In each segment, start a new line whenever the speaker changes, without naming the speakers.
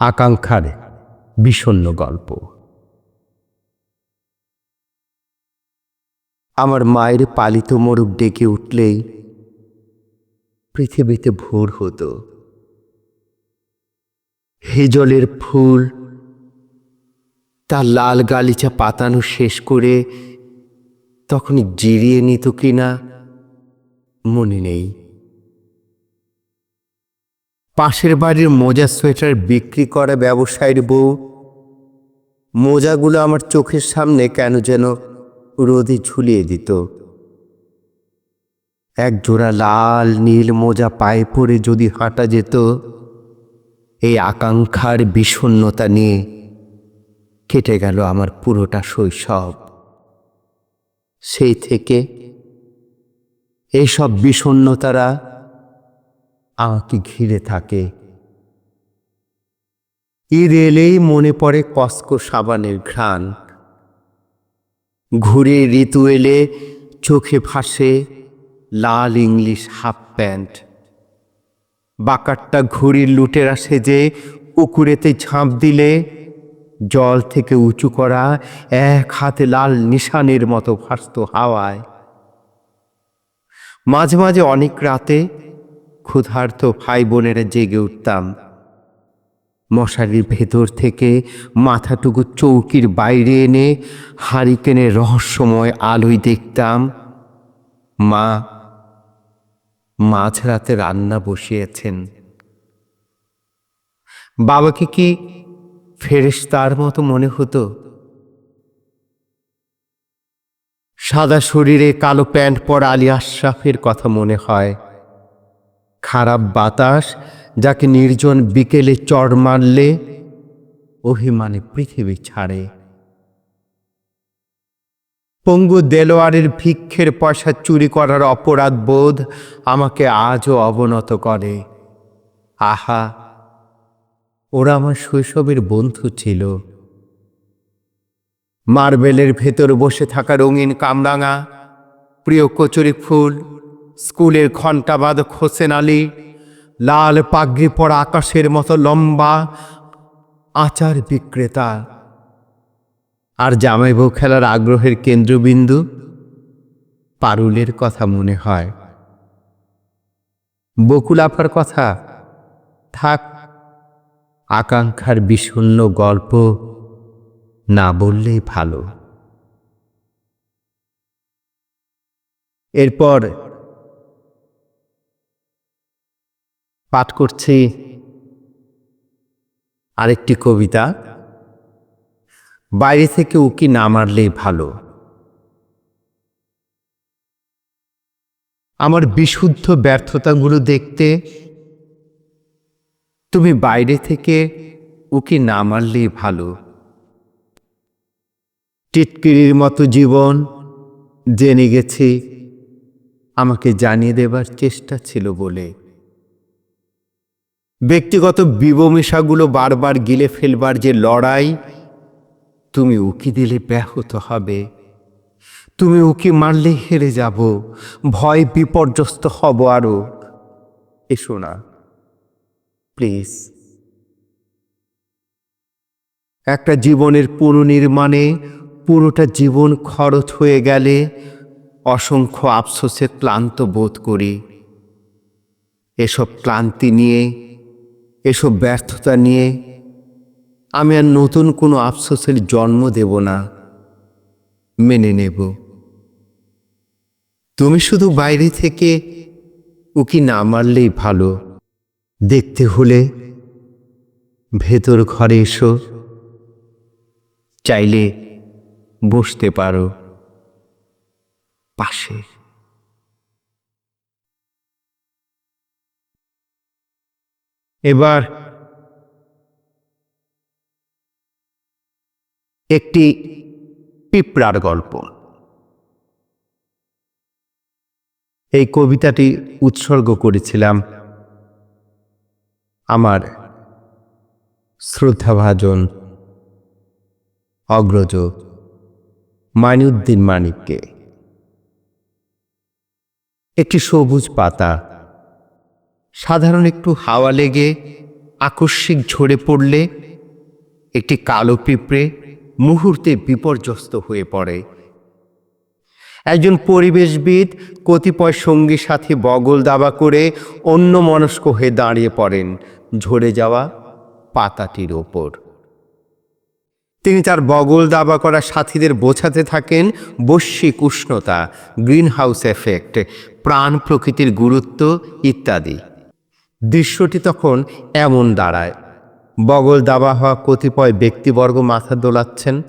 আকাঙ্ক্ষার বিষণ্ণ গল্প। আমার মায়ের পালিত মোরগ ডেকে উঠলেই পৃথিবীতে ভোর হতো। হেজলের ফুল, তার লাল গালিচা পাতানো শেষ করে তখন জিরিয়ে নিত কিনা মনে নেই। পাশের বাড়ির মোজা সোয়েটার বিক্রি করা ব্যবসায়ীর বউ। মোজাগুলো আমার চোখের সামনে কেন যেন রোদে ঝুলিয়ে দিত। এক জোড়া লাল নীল মোজা পায়ে পরে যদি হাঁটা যেত, এই আকাঙ্ক্ষার বিষণ্ণতা নিয়ে কেটে গেল আমার পুরোটা শৈশব। সেই থেকে এইসব বিষণ্ণতারা আমাকে ঘিরে থাকে। ঈদ এলেই মনে পড়ে কস্কো সাবানের ঘ্রাণ। ঘুরে ঋতু এলে চোখে ভাসে লাল ইংলিশ হাফ প্যান্ট। বাকারটা ঘুড়ির লুটেরা সেজে পুকুরেতে ঝাঁপ দিলে জল থেকে উঁচু করা এক হাতে লাল নিশানের মতো ভাসত হাওয়ায়। মাঝে মাঝে অনেক রাতে ক্ষুধার্ত ভাই বোনেরা জেগে উঠতাম। মশারির ভেতর থেকে মাথাটুকু চৌকির বাইরে এনে হারিকেনের রহস্যময় আলোয় দেখতাম। মা মাঝরাতে রান্না বসিয়েছেন। বাবাকে কি ফেরেশতার মতো মনে হতো? সাদা শরীরে কালো প্যান্ট পরা আলী আশরাফের কথা মনে হয়। খারাপ বাতাস, যাকে নির্জন বিকেলে চড় মারলে অভিমানে পৃথিবী ছাড়ে। পঙ্গু দেলোয়ারের ভিক্ষের পয়সা চুরি করার অপরাধ বোধ আমাকে আজও অবনত করে। আহা, ওরা আমার শৈশবের বন্ধু ছিল। মার্বেলের ভেতর বসে থাকা রঙিন কামরাঙা, প্রিয় কচুরি ফুল স্কুলের ঘণ্টাবাদক হোসেন আলী, লাল পাগড়ি পড়া আকাশের মতো লম্বা আচার বিক্রেতা। আর জামাই বউ খেলার আগ্রহের কেন্দ্রবিন্দু পারুলের কথা মনে হয়। বকুল আপার কথা, থাক, আকাঙ্ক্ষার বিষণ্ণ গল্প না বললেই ভালো। এরপর পাঠ করছি। আরেকটি কবিতা। বাইরে থেকে উকি না মারলেই ভালো। আমার বিশুদ্ধ ব্যর্থতাগুলো দেখতে তুমি বাইরে থেকে উকি না মারলেই ভালো। টিটকিরির মতো জীবন জেনে গেছি, আমাকে জানিয়ে দেবার চেষ্টা ছিল বলে। ব্যক্তিগত বিবমিশাগুলো বারবার গিলে ফেলবার যে লড়াই, তুমি উকি দিলে ব্যাহত হবে। তুমি উকি মারলে হেরে যাব, ভয় বিপর্যস্ত হব আরও। এসো না, প্লিজ। একটা জীবনের পুনর্নির্মাণে পুরোটা জীবন খরচ হয়ে গেলে অসংখ্য আফসোসে ক্লান্ত বোধ করি। এসব ক্লান্তি নিয়ে এসব ব্যর্থতা নিয়ে আমি আর নতুন কোনো আফসোসের জন্ম দেব না, মেনে নেব। তুমি শুধু বাইরে থেকে উকি না মারলেই ভালো। দেখতে হলে ভেতর ঘরে এসো, চাইলে বসতে পারো। পাশে। এবার একটি পিঁপড়ার গল্প। এই কবিতাটি উৎসর্গ করেছিলাম আমার শ্রদ্ধাভাজন অগ্রজ মাইনুদ্দিন মানিককে। একটি সবুজ পাতা সাধারণ একটু হাওয়া লেগে আকস্মিক ঝরে পড়লে একটি কালো পিঁপড়ে মুহূর্তে বিপর্যস্ত হয়ে পড়ে। একজন পরিবেশবিদ কতিপয় সঙ্গী সাথী বগল দাবা করে অন্য মনস্ক হয়ে দাঁড়িয়ে পড়েন ঝরে যাওয়া পাতাটির ওপর। তিনি তার বগল দাবা করা সাথীদের বোঝাতে থাকেন বৈশ্বিক উষ্ণতা, গ্রিনহাউস এফেক্ট, প্রাণ প্রকৃতির গুরুত্ব ইত্যাদি। দৃশ্যটি তখন এমন দাঁড়ায়। বগল দাবা হওয়া কতিপয় ব্যক্তিবর্গ মাথা দোলাচ্ছেন।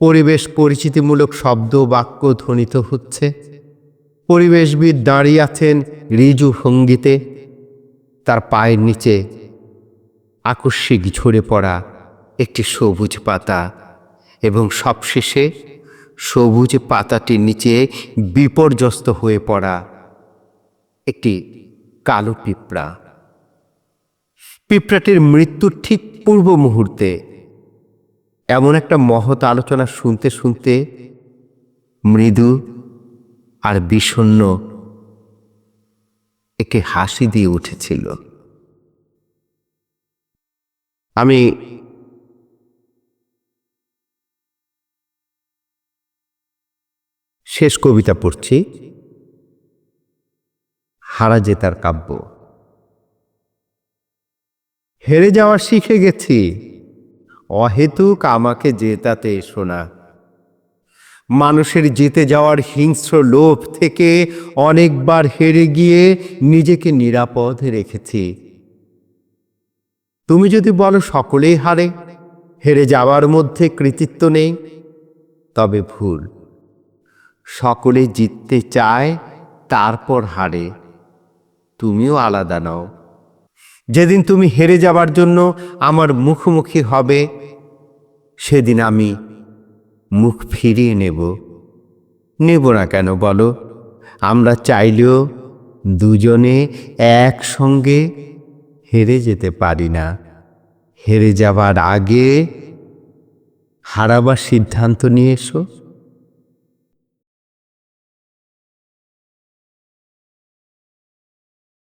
পরিবেশ পরিচিতিমূলক শব্দ বাক্য ধ্বনিত হচ্ছে। পরিবেশবিদ দাঁড়িয়ে আছেন রিজু ভঙ্গিতে। তার পায়ের নিচে আকস্মিক ঝরে পড়া একটি সবুজ পাতা এবং সবশেষে সবুজ পাতাটির নিচে বিপর্যস্ত হয়ে পড়া একটি কালো পিঁপড়া। পিঁপড়াটির মৃত্যুর ঠিক পূর্ব মুহূর্তে এমন একটা মহৎ আলোচনা শুনতে শুনতে মৃদু আর বিষণ্ণ একে হাসি দিয়ে উঠেছিল। আমি শেষ কবিতা পড়ছি। হারা জেতার কাব্য। হেরে যাওয়া শিখে গেছি। অহেতুক আমাকে জেতাতে এসো না। মানুষের জিতে যাওয়ার হিংস্র লোভ থেকে অনেকবার হেরে গিয়ে নিজেকে নিরাপদ রেখেছি। তুমি যদি বলো সকলেই হারে, হেরে যাওয়ার মধ্যে কৃতিত্ব নেই, তবে ভুল। সকলে জিততে চায়, তারপর হারে। তুমিও আলাদা নও। যেদিন তুমি হেরে যাবার জন্য আমার মুখোমুখি হবে, সেদিন আমি মুখ ফিরিয়ে নেব। নেব না কেন বলো? আমরা চাইলেও দুজনে একসঙ্গে হেরে যেতে পারি না। হেরে যাবার আগে হারাবার সিদ্ধান্ত নিয়ে এসো।